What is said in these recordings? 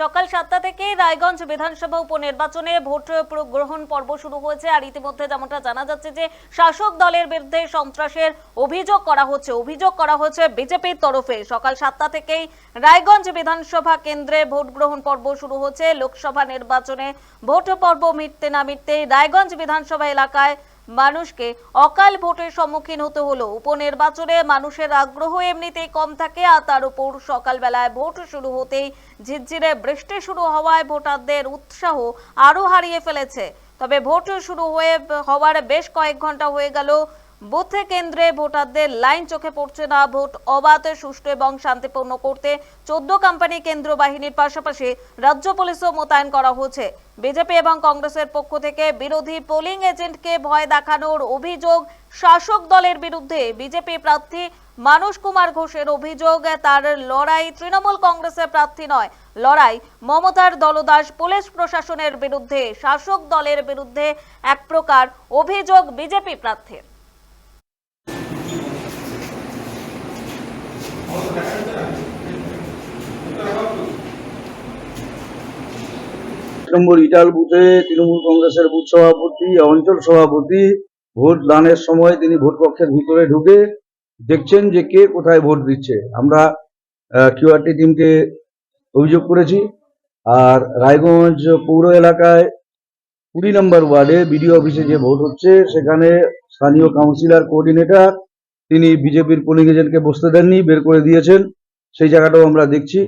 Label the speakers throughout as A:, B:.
A: সকাল সাতটা থেকে রায়গঞ্জ বিধানসভা উপনির্বাচনে ভোট গ্রহণ পর্ব শুরু হয়েছে, আর ইতিমধ্যে যেমনটা জানা যাচ্ছে যে শাসক দলের বিরুদ্ধে সন্ত্রাসের অভিযোগ করা হচ্ছে। অভিযোগ করা হচ্ছে বিজেপির তরফে। সকাল সাতটা থেকেই রায়গঞ্জ বিধানসভা কেন্দ্রে ভোট গ্রহণ পর্ব শুরু হচ্ছে। লোকসভা নির্বাচনে ভোট পর্ব মিটতে না মিটতেই রায়গঞ্জ বিধানসভা এলাকায় মানুষকে অকাল ভোটের সম্মুখীন হতে হলো। উপনির্বাচনে মানুষের আগ্রহ এমনিতেই কম থাকে আর তার উপর সকালবেলায় ভোট শুরু হতেই ঝিরঝিরে বৃষ্টি শুরু হওয়ায় ভোটারদের উৎসাহ আরও হারিয়ে ফেলেছে। তবে ভোট শুরু হয়ে হওয়ার বেশ কয়েক ঘণ্টা হয়ে গেল বুথে কেন্দ্রে ভোটারদের লাইন চোখে পড়ছে না, ভোট অবাধ, সুষ্ঠু এবং শান্তিপূর্ণ করতে চোদ্দ কোম্পানি কেন্দ্র বাহিনীর পাশাপাশি রাজ্য পুলিশও মোতায়েন করা হয়েছে। বিজেপি এবং কংগ্রেসের পক্ষ থেকে বিরোধী পোলিং এজেন্টকে ভয় দেখানোর অভিযোগ শাসক দলের বিরুদ্ধে। বিজেপি প্রার্থী মানস কুমার ঘোষের অভিযোগ, তার লড়াই তৃণমূল কংগ্রেসের প্রার্থী নয়, লড়াই মমতার দলদাস পুলিশ প্রশাসনের বিরুদ্ধে। শাসক দলের বিরুদ্ধে এক প্রকার অভিযোগ বিজেপি প্রার্থীর।
B: নম্বর ইটাল বুথে তৃণমূল কংগ্রেসের বুথ সভাপতি, অঞ্চল সভাপতি, ভোট দানের সময় তিনি ভোট কক্ষের ভিতরে ঢুকে দেখছেন যে কে কোথায় ভোট দিচ্ছে। আমরা কিউআরটি টিমকে অভিযোগ করেছি। আর রায়গঞ্জ পৌর এলাকায় কুড়ি নম্বর ওয়ার্ডে বিডিও অফিসে যে ভোট হচ্ছে, সেখানে স্থানীয় কাউন্সিলর, কোঅর্ডিনেটর, তিনি বিজেপির পোলিং এজেন্টকে বসতে দেননি, বের করে দিয়েছেন। সেই জায়গাটাও আমরা দেখছি।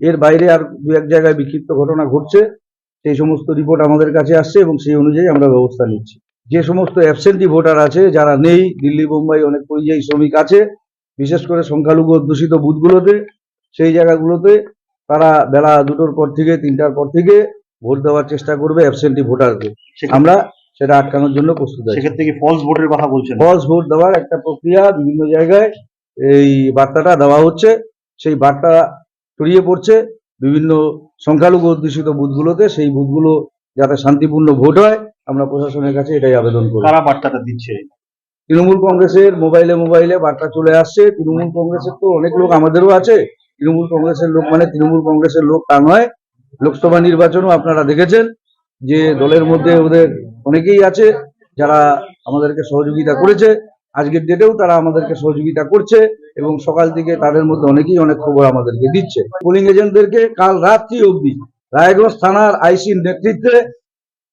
B: এর বাইরে আর দু এক জায়গায় বিক্ষিপ্ত ঘটনা ঘটছে। সেই সমস্ত রিপোর্ট আমাদের কাছে আসছে এবং সেই অনুযায়ী আমরা ব্যবস্থা নিচ্ছি। যে সমস্ত অ্যাবসেন্টি ভোটার আছে যারা নেই দিল্লি মুম্বাই অনেক পরিযায়ী শ্রমিক আছে বিশেষ করে সংখ্যালঘু অধ্যুষিত বুথগুলোতে সেই জায়গাগুলোতে তারা বেলা দুটোর পর থেকে তিনটার পর থেকে ভোট দেওয়ার চেষ্টা করবে অ্যাবসেন্টি ভোটারকে আমরা সেটা আটকানোর জন্য প্রস্তুত আছি।
C: সেক্ষেত্রে কি ফলস ভোটের কথা বলছেন?
B: ফলস ভোট দেওয়ার একটা প্রক্রিয়া বিভিন্ন জায়গায় এই বার্তাটা দেওয়া হচ্ছে। সেই বার্তা ছড়িয়ে পড়ছে। বিভিন্ন সংখ্যালঘু অধ্যুষিত বুথগুলোতে সেই বুথগুলো যাতে শান্তিপূর্ণ ভোট হয় আমরা প্রশাসনের কাছে এটাই আবেদন করি
C: কারা বার্তাটা দিচ্ছে?
B: তৃণমূল কংগ্রেসের মোবাইলে মোবাইলে বার্তা চলে আসছে। তৃণমূল কংগ্রেসের তো অনেক লোক আমাদেরও আছে। তৃণমূল কংগ্রেসের লোক মানে তৃণমূল কংগ্রেসের লোক তা নয়। লোকসভা নির্বাচনও আপনারা দেখেছেন যে দলের মধ্যে ওদের অনেকেই আছে যারা আমাদেরকে সহযোগিতা করেছে। আজকের ডেটেও তারা আমাদেরকে সহযোগিতা করছে এবং সকাল থেকে তাদের মধ্যে অনেকেই অনেক খবর আমাদেরকে দিচ্ছে। পোলিং এজেন্টদেরকে কাল রাত্রি অবধি রায়গঞ্জ থানার আইসির নেতৃত্বে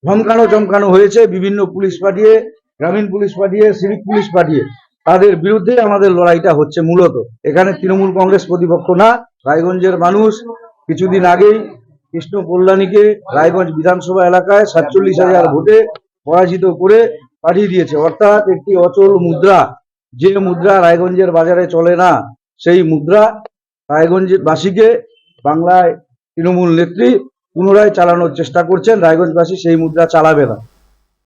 B: ধমকানো চমকানো হয়েছে, বিভিন্ন পুলিশ পাঠিয়ে, গ্রামীণ পুলিশ পাঠিয়ে সিভিক পুলিশ পাঠিয়ে। তাদের বিরুদ্ধে আমাদের লড়াইটা হচ্ছে মূলত। এখানে তৃণমূল কংগ্রেস প্রতিপক্ষ না, রায়গঞ্জের মানুষ। কিছুদিন আগেই কৃষ্ণ কল্যাণীকে রায়গঞ্জ বিধানসভা এলাকায় সাতচল্লিশ হাজার ভোটে পরাজিত করে পাঠিয়ে দিয়েছে। অর্থাৎ একটি অচল মুদ্রা, যে মুদ্রা রায়গঞ্জের বাজারে চলে না, সেই মুদ্রা রায়গঞ্জের বাসীকে বাংলায় তৃণমূল নেত্রী পুনরায় চালানোর চেষ্টা করছেন। রায়গঞ্জবাসী সেই মুদ্রা চালাবে না।